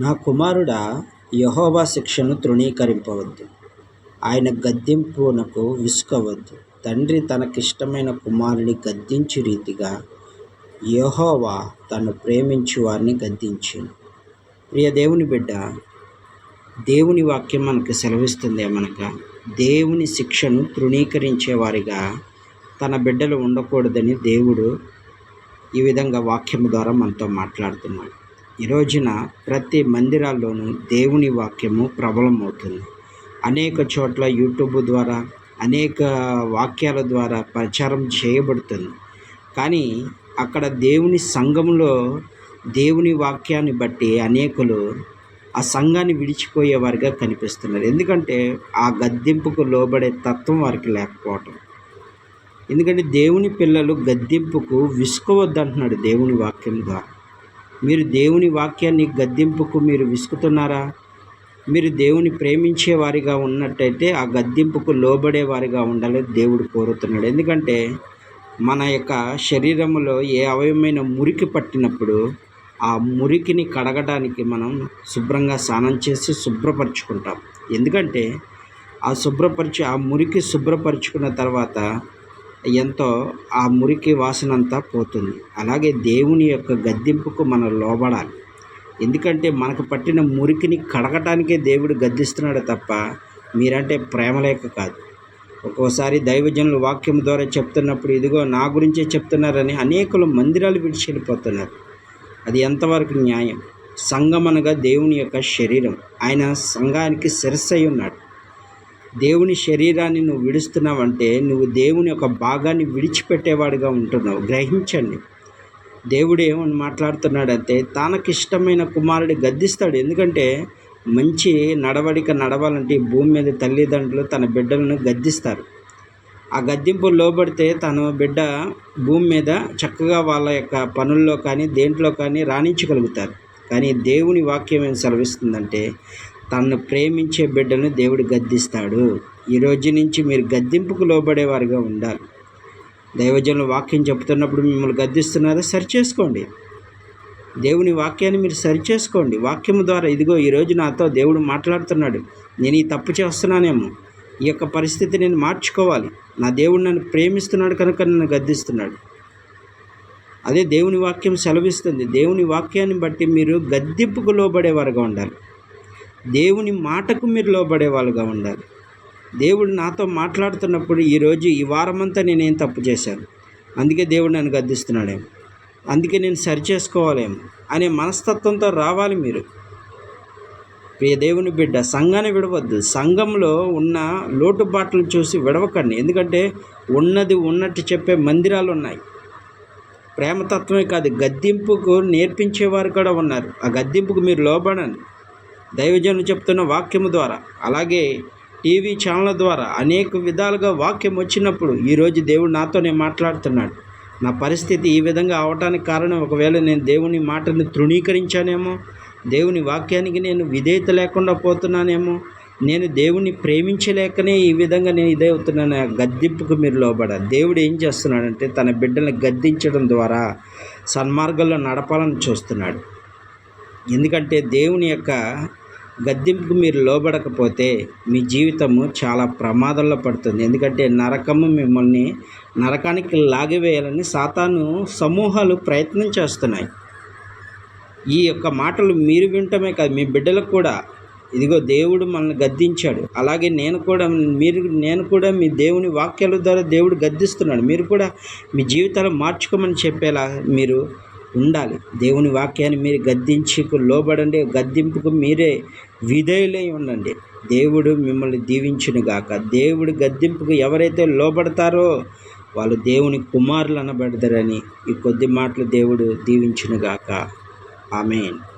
నా కుమారుడా యహోవా శిక్షను తృణీకరింపవద్దు. ఆయన గద్దింపునకు విసుకవద్దు తండ్రి తనకిష్టమైన కుమారుని గద్దించు రీతిగా యహోవా తను ప్రేమించు వారిని గద్దించును. ప్రియ దేవుని బిడ్డ దేవుని వాక్యం మనకు సెలవిస్తుంది ఏమనగా దేవుని శిక్షను తృణీకరించేవారిగా తన బిడ్డలు ఉండకూడదని దేవుడు ఈ విధంగా వాక్యం ద్వారా మనతో మాట్లాడుతున్నాడు. ఈ రోజున ప్రతి మందిరాల్లోనూ దేవుని వాక్యము ప్రబలమవుతుంది. అనేక చోట్ల యూట్యూబ్ ద్వారా అనేక వాక్యాల ద్వారా ప్రచారం చేయబడుతుంది. కానీ అక్కడ దేవుని సంఘంలో దేవుని వాక్యాన్ని బట్టి అనేకులు ఆ సంఘాన్ని విడిచిపోయేవారిగా కనిపిస్తున్నారు. ఎందుకంటే ఆ గద్దెంపుకు లోబడే తత్వం వారికి లేకపోవటం. ఎందుకంటే దేవుని పిల్లలు గద్దెంపుకు విసుకోవద్దంటున్నాడు దేవుని వాక్యం ద్వారా. మీరు దేవుని వాక్యాన్ని గద్దెంపుకు మీరు విసుకుతున్నారా? మీరు దేవుని ప్రేమించే వారిగా ఉన్నట్టయితే ఆ గద్దెంపుకు లోబడే వారిగా ఉండాలని దేవుడు కోరుతున్నాడు. ఎందుకంటే మన యొక్క శరీరంలో ఏ అవయమైన మురికి పట్టినప్పుడు ఆ మురికిని కడగడానికి మనం శుభ్రంగా స్నానం చేసి శుభ్రపరచుకుంటాం. ఎందుకంటే ఆ శుభ్రపరిచి ఆ మురికి శుభ్రపరచుకున్న తర్వాత ఎంతో ఆ మురికి వాసన అంతా పోతుంది. అలాగే దేవుని యొక్క గద్దింపుకు మనం లోబడాలి. ఎందుకంటే మనకు పట్టిన మురికిని కడగటానికే దేవుడు గద్దిస్తున్నాడు తప్ప మీరంటే ప్రేమ లేక కాదు. ఒక్కోసారి దైవజనులు వాక్యం ద్వారా చెప్తున్నప్పుడు ఇదిగో నా గురించే చెప్తున్నారని అనేకులు మందిరాలు విడిచి వెళ్ళిపోతున్నారు. అది ఎంతవరకు న్యాయం? సంఘం అనగా దేవుని యొక్క శరీరం. ఆయన సంఘానికి శిరస్సు ఉన్నాడు. దేవుని శరీరాన్ని నువ్వు విడుస్తున్నావంటే నువ్వు దేవుని యొక్క భాగాన్ని విడిచిపెట్టేవాడిగా ఉంటున్నావు. గ్రహించండి. దేవుడు ఏమని మాట్లాడుతున్నాడంటే తనకిష్టమైన కుమారుడు గద్దిస్తాడు. ఎందుకంటే మంచి నడవడిక నడవాలంటే భూమి మీద తల్లిదండ్రులు తన బిడ్డలను గద్దిస్తారు. ఆ గద్దింపు లోబడితే తన బిడ్డ భూమి మీద చక్కగా వాళ్ళ యొక్క పనుల్లో కానీ దేంట్లో కానీ రాణించగలుగుతారు. కానీ దేవుని వాక్యం ఏం సెలవిస్తుందంటే తనను ప్రేమించే బిడ్డను దేవుడు గద్దిస్తాడు. ఈ రోజు నుంచి మీరు గద్దింపుకు లోబడేవారుగా ఉండాలి. దైవజనులు వాక్యం చెప్తున్నప్పుడు మిమ్మల్ని గద్దిస్తున్నారా? సరిచేసుకోండి దేవుని వాక్యాన్ని మీరు సరిచేసుకోండి వాక్యం ద్వారా ఇదిగో ఈరోజు నాతో దేవుడు మాట్లాడుతున్నాడు. నేను ఈ తప్పు చేస్తున్నానేమో. ఈ యొక్క పరిస్థితి నేను మార్చుకోవాలి. నా దేవుడు నన్ను ప్రేమిస్తున్నాడు కనుక నన్ను గద్దిస్తున్నాడు. అదే దేవుని వాక్యం సెలవిస్తుంది. దేవుని వాక్యాన్ని బట్టి మీరు గద్దింపుకు లోబడేవారుగా ఉండాలి. దేవుని మాటకు మీరు లోబడే వాళ్ళుగా ఉండాలి. దేవుడు నాతో మాట్లాడుతున్నప్పుడు ఈరోజు ఈ వారమంతా నేనేం తప్పు చేశాను? అందుకే దేవుడు నన్ను గద్దిస్తున్నాడేమో. అందుకే నేను సరి చేసుకోవాలేమో అనే మనస్తత్వంతో రావాలి మీరు. ప్రియ దేవుని బిడ్డ సంఘాన్ని విడవద్దు. సంఘంలో ఉన్న లోటుబాట్లను చూసి విడవకండి. ఎందుకంటే ఉన్నది ఉన్నట్టు చెప్పే మందిరాలు ఉన్నాయి. ప్రేమతత్వమే కాదు గద్దింపుకు నేర్పించేవారు కూడా ఉన్నారు. ఆ గద్దింపుకు మీరు లోబడండి. దైవజనులు చెప్తున్న వాక్యము ద్వారా. అలాగే టీవీ ఛానళ్ళ ద్వారా అనేక విధాలుగా వాక్యం వచ్చినప్పుడు ఈరోజు దేవుడు నాతోనే మాట్లాడుతున్నాడు. నా పరిస్థితి ఈ విధంగా అవటానికి కారణం ఒకవేళ నేను దేవుని మాటను తృణీకరించానేమో దేవుని వాక్యానికి నేను విధేయత లేకుండా పోతున్నానేమో నేను దేవుణ్ణి ప్రేమించలేకనే ఈ విధంగా నేను ఇదే అవుతున్నాను గద్దింపుకు మీరు లోబడ దేవుడు ఏం చేస్తున్నాడంటే తన బిడ్డలను గద్దించడం ద్వారా సన్మార్గంలో నడపాలని చూస్తున్నాడు. ఎందుకంటే దేవుని యొక్క గద్దెంపుకు మీరు లోబడకపోతే మీ జీవితము చాలా ప్రమాదంలో పడుతుంది. ఎందుకంటే నరకము మిమ్మల్ని నరకానికి లాగివేయాలని సాతాను సమూహాలు ప్రయత్నం చేస్తున్నాయి. ఈ యొక్క మాటలు మీరు వింటమే కాదు మీ బిడ్డలకు కూడా. ఇదిగో దేవుడు మనల్ని గద్దించాడు. అలాగే నేను కూడా మీరు నేను కూడా మీ దేవుని వాక్యాల ద్వారా దేవుడు గద్దిస్తున్నాడు. మీరు కూడా మీ జీవితాలు మార్చుకోమని చెప్పేలా మీరు ఉండాలి. దేవుని వాక్యాన్ని మీరు గద్దించుకు లోబడండి గద్దింపుకు మీరే విధేయులై ఉండండి. దేవుడు మిమ్మల్ని దీవించును గాక. దేవుడు గద్దింపుకు ఎవరైతే లోబడతారో వాళ్ళు దేవుని కుమారులు అనబడతారని ఈ కొద్ది మాటలు దేవుడు దీవించును గాక. ఆమెన్.